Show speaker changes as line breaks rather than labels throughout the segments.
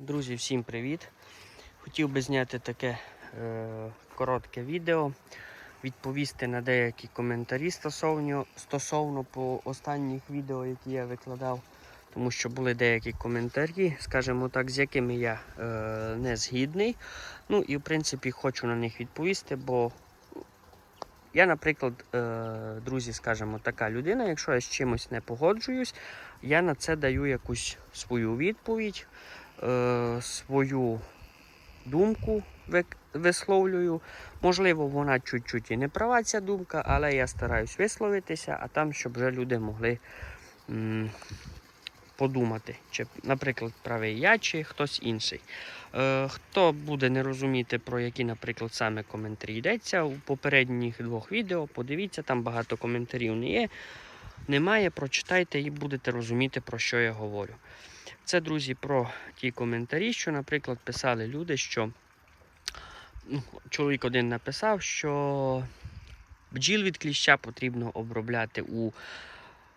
Друзі, всім привіт! Хотів би зняти таке е, коротке відео, відповісти на деякі коментарі стосовно, стосовно по останніх відео, які я викладав, тому що були деякі коментарі, скажімо так, з якими я е, не згідний. Ну і в принципі хочу на них відповісти, бо я, наприклад, е, друзі, скажімо, така людина, якщо я з чимось не погоджуюсь, я на це даю якусь свою відповідь е, свою думку висловлюю. Можливо, вона чуть-чуть і не права ця думка, але я стараюсь висловитися, а там, щоб вже люди могли м, подумати, чи, наприклад, правий я, чи хтось інший. Е, хто буде не розуміти, про які, наприклад, саме коментарі йдеться, у попередніх двох відео, подивіться, там багато коментарів не є. Немає, прочитайте і будете розуміти, про що я говорю. Це, друзі, про ті коментарі, що, наприклад, писали люди, що ну, чоловік один написав, що бджіл від кліща потрібно обробляти у,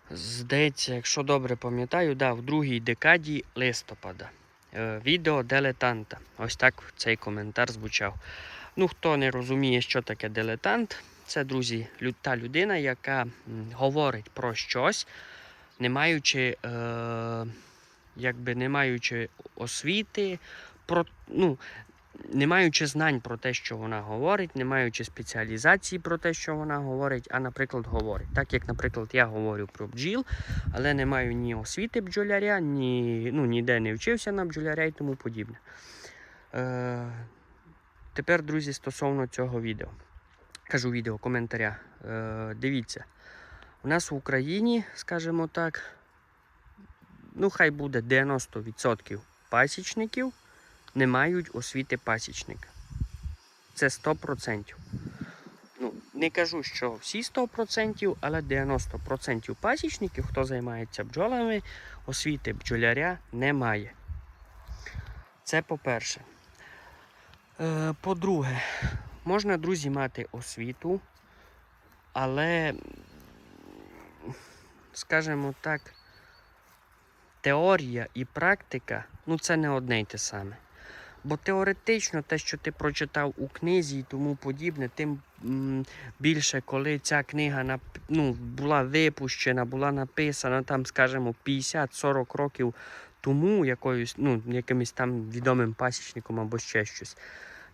здається, якщо добре пам'ятаю, да, в другій декаді листопада. Е, відео дилетанта. Ось так цей коментар звучав. Ну, хто не розуміє, що таке дилетант, це, друзі, та людина, яка говорить про щось, не маючи. Е- якби не маючи освіти, про, ну, не маючи знань про те, що вона говорить, не маючи спеціалізації про те, що вона говорить, а, наприклад, говорить. Так як, наприклад, я говорю про бджіл, але не маю ні освіти бджоляря, ні, ну, ніде не вчився на бджоляря і тому подібне. Е, тепер, друзі, стосовно цього відео. Кажу відео, коментаря. Е, дивіться, у нас в Україні, скажімо так, ну хай буде 90% пасічників не мають освіти пасічника. Це 100%. Ну, не кажу, що всі 100%, але 90% пасічників, хто займається бджолами, освіти бджоляря немає. Це по-перше. Е, по-друге, можна, друзі, мати освіту, але, скажімо так, теорія і практика ну це не одне й те саме. Бо теоретично те, що ти прочитав у книзі і тому подібне, тим більше, коли ця книга ну, була випущена, була написана там, скажімо, 50-40 років тому якоюсь, ну, якимось там відомим пасічником або ще щось.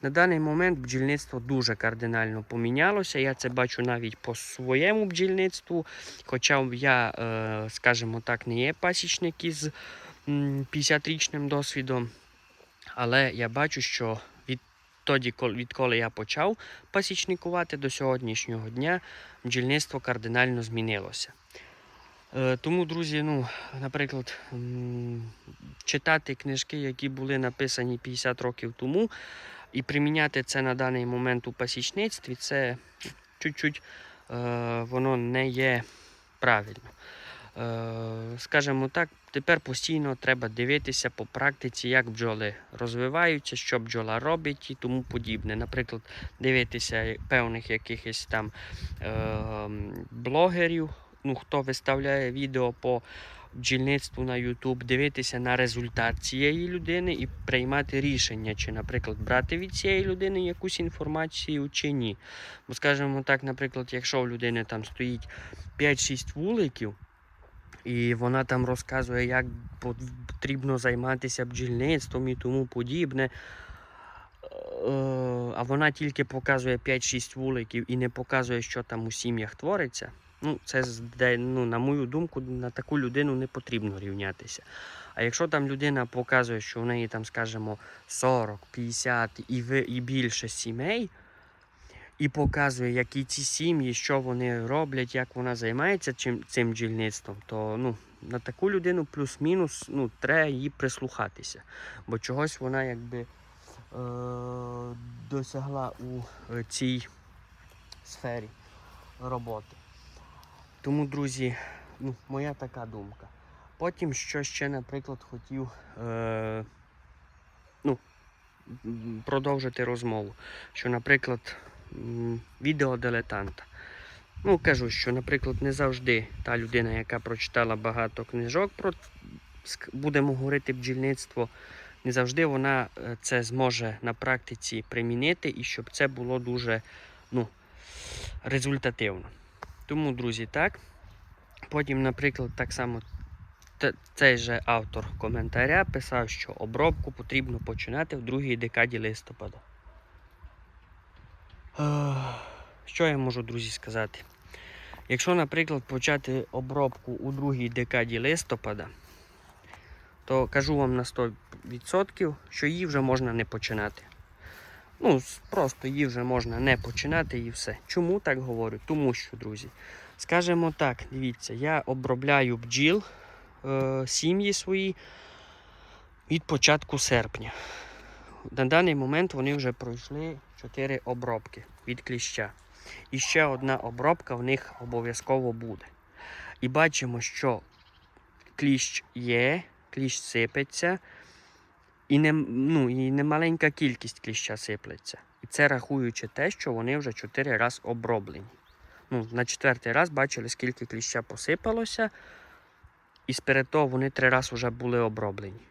На даний момент бджільництво дуже кардинально помінялося. Я це бачу навіть по своєму бджільництву. Хоча я, е, скажімо так, не є пасічник із 50-річним досвідом. Але я бачу, що відтоді, відколи я почав пасічникувати до сьогоднішнього дня, бджільництво кардинально змінилося. Е, Тому, друзі, ну, наприклад, читати книжки, які були написані 50 років тому, і приміняти це на даний момент у пасічництві, це чуть-чуть е, воно не є правильно. Е, скажімо так, тепер постійно треба дивитися по практиці, як бджоли розвиваються, що бджола робить і тому подібне. Наприклад, дивитися певних якихось там е, блогерів, ну, хто виставляє відео по бджільництву на YouTube, дивитися на результат цієї людини і приймати рішення, чи, наприклад, брати від цієї людини якусь інформацію чи ні. Бо, скажімо так, наприклад, якщо у людини там стоїть 5-6 вуликів, і вона там розказує, як потрібно займатися бджільництвом і тому подібне. Е, А вона тільки показує 5-6 вуликів і не показує, що там у сім'ях твориться. Ну, це ну, на мою думку, на таку людину не потрібно рівнятися. А якщо там людина показує, що в неї там, скажімо, 40, 50 і, ви, і більше сімей, і показує, які ці сім'ї, що вони роблять, як вона займається чим, цим бджільництвом, то ну, на таку людину плюс-мінус ну, треба їй прислухатися. Бо чогось вона якби е, досягла у е, цій сфері роботи. Тому, друзі, ну, моя така думка. Потім, що ще, наприклад, хотів е, ну, продовжити розмову. Що, наприклад, відео дилетанта. Ну, кажу, що, наприклад, не завжди та людина, яка прочитала багато книжок про, будемо говорити, бджільництво, не завжди вона е, це зможе на практиці примінити і щоб це було дуже ну, результативно. Тому, друзі, так. Потім, наприклад, так само цей же автор коментаря писав, що обробку потрібно починати в другій декаді листопада. Що я можу, друзі, сказати? Якщо, наприклад, почати обробку у другій декаді листопада, то кажу вам на 100%, що її вже можна не починати. Ну, просто її вже можна не починати і все. Чому так говорю? Тому що, друзі, скажімо так, дивіться, я обробляю бджіл е, сім'ї свої від початку серпня. На даний момент вони вже пройшли 4 обробки від кліща. І ще одна обробка в них обов'язково буде. І бачимо, що кліщ є, кліщ сипеться, і не, ну, і немаленька кількість кліща сиплеться. І це рахуючи те, що вони вже 4 рази оброблені. Ну, на четвертий раз бачили, скільки кліща посипалося, і сперед того вони три рази вже були оброблені.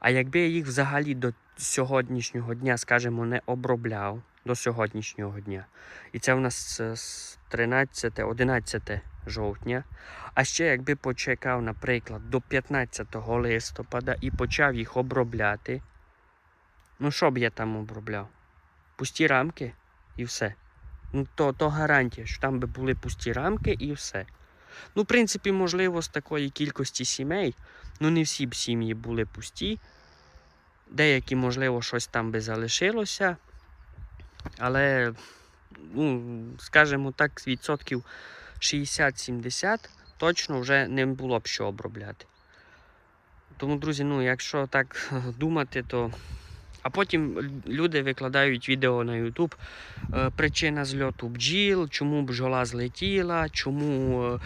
А якби я їх взагалі до сьогоднішнього дня, скажімо, не обробляв до сьогоднішнього дня, і це у нас е, з 13-11 жовтня. А ще якби почекав, наприклад, до 15 листопада і почав їх обробляти, ну що б я там обробляв? Пусті рамки і все. Ну, то, то гарантія, що там би були пусті рамки і все. Ну, в принципі, можливо, з такої кількості сімей, ну не всі б сім'ї були пусті. Деякі, можливо, щось там би залишилося. Але, ну, скажімо так, з відсотків 60-70 точно вже не було б що обробляти. Тому, друзі, ну, якщо так думати, то. А потім люди викладають відео на YouTube. е, Причина зльоту бджіл, чому бджола злетіла, чому е,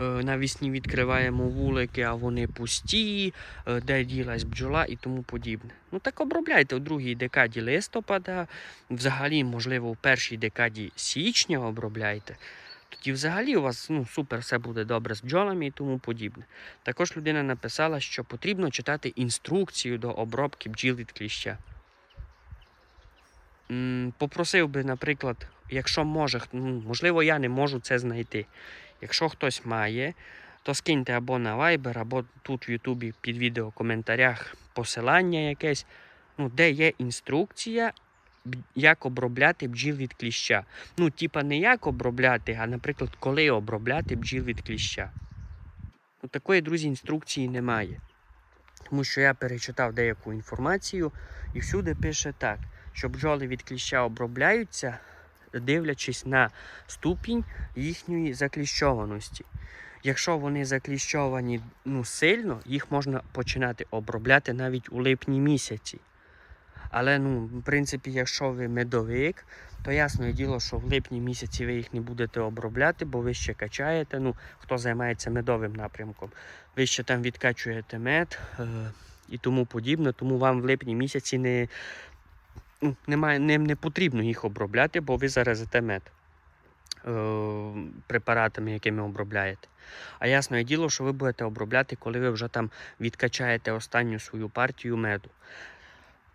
е, навісні відкриваємо вулики, а вони пусті, де ділась бджола і тому подібне. Ну так обробляйте у другій декаді листопада, взагалі, можливо, в першій декаді січня обробляйте. Тоді взагалі у вас ну, супер все буде добре з бджолами і тому подібне. Також людина написала, що потрібно читати інструкцію до обробки бджіл від кліща. Попросив би, наприклад, якщо може, ну, можливо, я не можу це знайти. Якщо хтось має, то скиньте або на Viber, або тут в Ютубі під відео в коментарях посилання якесь, ну, де є інструкція, як обробляти бджіл від кліща. Ну, типа не як обробляти, а, наприклад, коли обробляти бджіл від кліща. Ну, такої, друзі, інструкції немає. Тому що я перечитав деяку інформацію і всюди пише так, що бджоли від кліща обробляються, дивлячись на ступінь їхньої закліщованості. Якщо вони закліщовані ну, сильно, їх можна починати обробляти навіть у липні місяці. Але, ну, в принципі, якщо ви медовик, то ясне діло, що в липні місяці ви їх не будете обробляти, бо ви ще качаєте. Ну, хто займається медовим напрямком, ви ще там відкачуєте мед е- і тому подібне. Тому вам в липні місяці не, ну, немає, не, не потрібно їх обробляти, бо ви заразите мед е- препаратами, якими обробляєте. А ясне діло, що ви будете обробляти, коли ви вже там відкачаєте останню свою партію меду.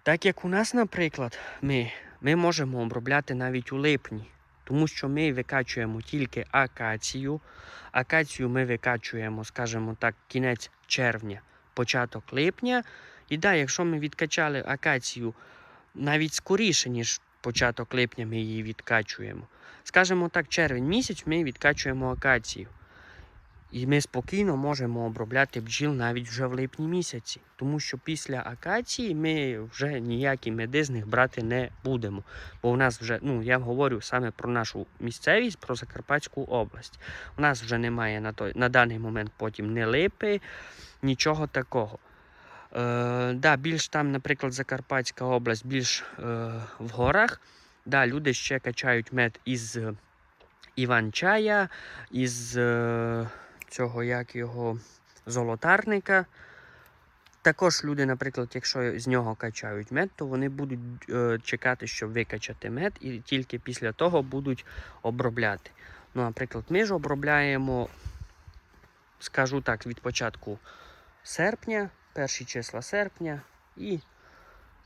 Так як у нас, наприклад, ми, ми можемо обробляти навіть у липні, тому що ми викачуємо тільки акацію. Акацію ми викачуємо, скажімо так, кінець червня, початок липня. І да, якщо ми відкачали акацію навіть скоріше, ніж початок липня, ми її відкачуємо. Скажімо так, червень місяць ми відкачуємо акацію. І ми спокійно можемо обробляти бджіл навіть вже в липні місяці, тому що після акації ми вже ніякі меди з них брати не будемо. Бо у нас вже, ну я говорю саме про нашу місцевість, про Закарпатську область. У нас вже немає на той, на даний момент потім не липи, нічого такого. Е, да, більш там, наприклад, Закарпатська область, більш е, в горах. Да, люди ще качають мед із Іван-чая, із е, цього як його золотарника. Також люди, наприклад, якщо з нього качають мед, то вони будуть е, чекати, щоб викачати мед, і тільки після того будуть обробляти. Ну, наприклад, ми ж обробляємо, скажу так, від початку серпня, перші числа серпня, і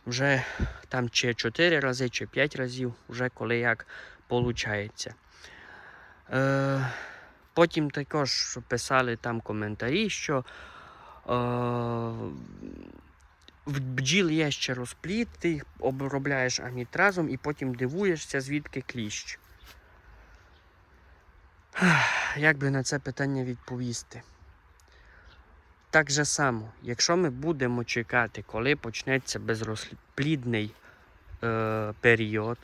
вже там чи 4 рази, чи 5 разів, вже коли як виходить. Потім також писали там коментарі, що е, в бджіл є ще розпліт, ти їх обробляєш амітразом і потім дивуєшся, звідки кліщ. Як би на це питання відповісти? Так же само, якщо ми будемо чекати, коли почнеться безрозплідний е, період,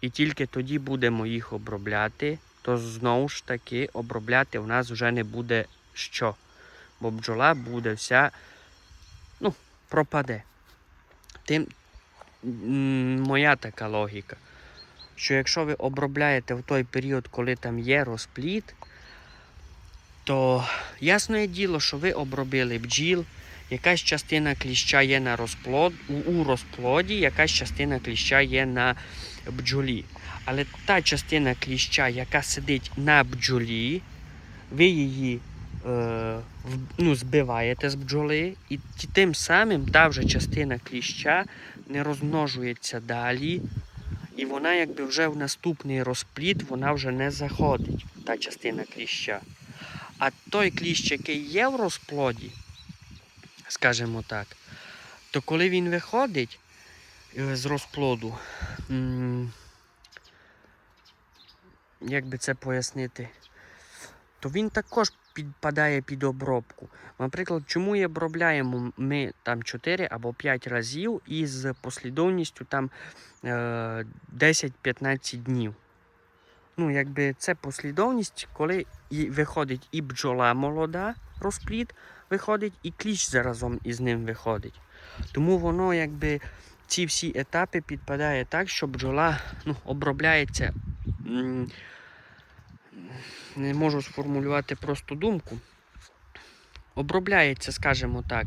і тільки тоді будемо їх обробляти, то знову ж таки обробляти в нас вже не буде що. Бо бджола буде вся ну, пропаде. Тим моя така логіка, що якщо ви обробляєте в той період, коли там є розплід, то ясне діло, що ви обробили бджіл, якась частина кліща є на розплод, у, у розплоді, якась частина кліща є на бджолі. Але та частина кліща, яка сидить на бджолі, ви її е, ну, збиваєте з бджоли, і тим самим та вже частина кліща не розмножується далі, і вона якби вже в наступний розплід вона вже не заходить, та частина кліща. А той кліщ, який є в розплоді, скажімо так, то коли він виходить з розплоду, як би це пояснити, то він також підпадає під обробку. Наприклад, чому і обробляємо ми там 4 або 5 разів із послідовністю там е, 10-15 днів. Ну, якби це послідовність, коли виходить і бджола молода, розплід виходить, і кліщ заразом із ним виходить. Тому воно якби ці всі етапи підпадає так, що бджола ну, обробляється. Не можу сформулювати просто думку. Обробляється, скажімо так,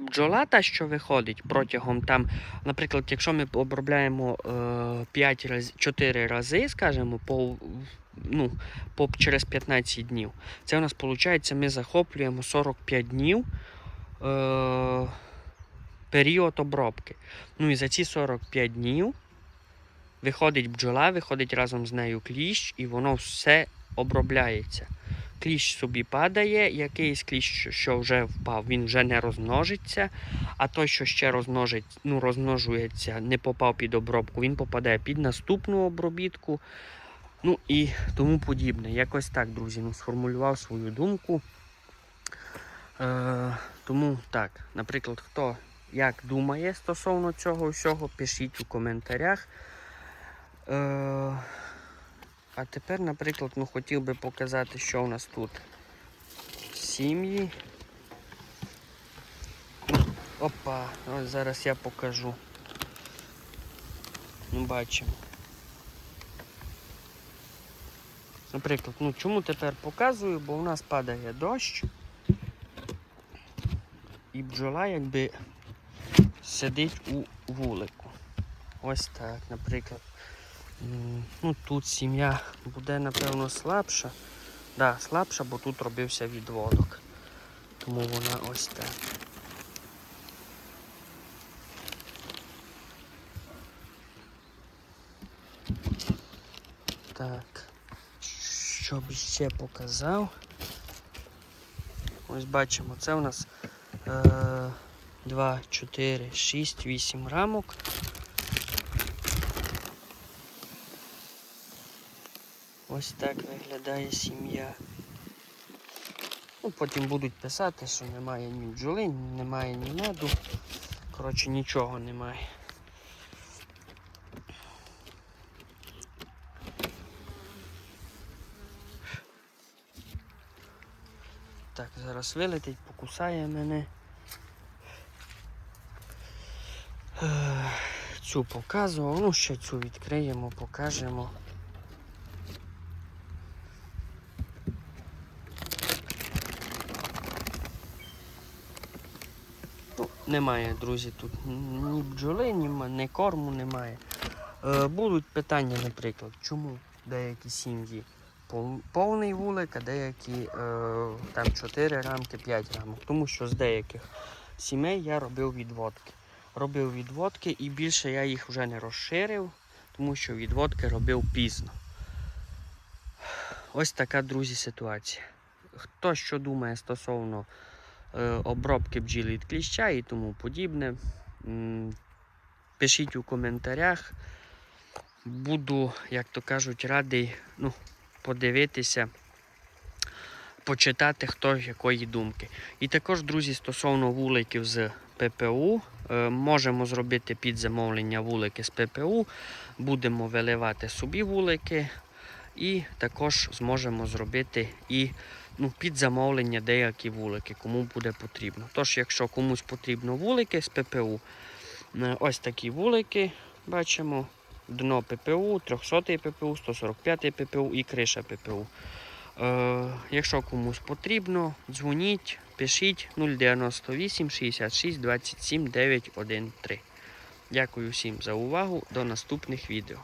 бджола та, що виходить протягом там, наприклад, якщо ми обробляємо е, 5 раз, 4 рази, скажімо, по, ну, по, через 15 днів, це у нас виходить, ми захоплюємо 45 днів е, період обробки. Ну і за ці 45 днів виходить бджола, виходить разом з нею кліщ, і воно все обробляється. Кліщ собі падає, якийсь кліщ, що вже впав, він вже не розмножиться. А той, що ще розмножить, ну, розмножується, не попав під обробку, він попадає під наступну обробітку. Ну і тому подібне. Якось так, друзі, ну, сформулював свою думку. Е, тому так, наприклад, хто як думає стосовно цього всього, пишіть у коментарях. Е, а тепер, наприклад, ну, хотів би показати, що у нас тут. Сім'ї. Опа, ось зараз я покажу. Ну, бачимо. Наприклад, ну чому тепер показую, бо у нас падає дощ. І бджола якби сидить у вулику. Ось так, наприклад. Ну, тут сім'я буде, напевно, слабша. Да, слабша, бо тут робився відводок. Тому вона ось так. Так. Щоб ще показав. Ось бачимо, це у нас е, 2, 4, 6, 8 рамок. Ось так виглядає сім'я. Ну, потім будуть писати, що немає ні бджоли, немає ні меду. Коротше, нічого немає. Так, зараз вилетить, покусає мене. Цю показував, ну ще цю відкриємо, покажемо. Ну, немає, друзі, тут ні бджоли, ні, корму немає. Е, будуть питання, наприклад, чому деякі сім'ї повний вулик, а деякі е, там 4 рамки, 5 рамок. Тому що з деяких сімей я робив відводки. Робив відводки і більше я їх вже не розширив, тому що відводки робив пізно. Ось така, друзі, ситуація. Хто що думає стосовно е, обробки бджіл від кліща і тому подібне, пишіть у коментарях. Буду, як то кажуть, радий ну, подивитися, почитати, хто якої думки. І також, друзі, стосовно вуликів з ППУ, можемо зробити під замовлення вулики з ППУ, будемо виливати собі вулики, і також зможемо зробити і ну, під замовлення деякі вулики, кому буде потрібно. Тож, якщо комусь потрібно вулики з ППУ, е, ось такі вулики бачимо. Дно ППУ, 300 ППУ, 145 ППУ і криша ППУ. Е, якщо комусь потрібно, дзвоніть, пишіть 098 66 27 913. Дякую всім за увагу. До наступних відео.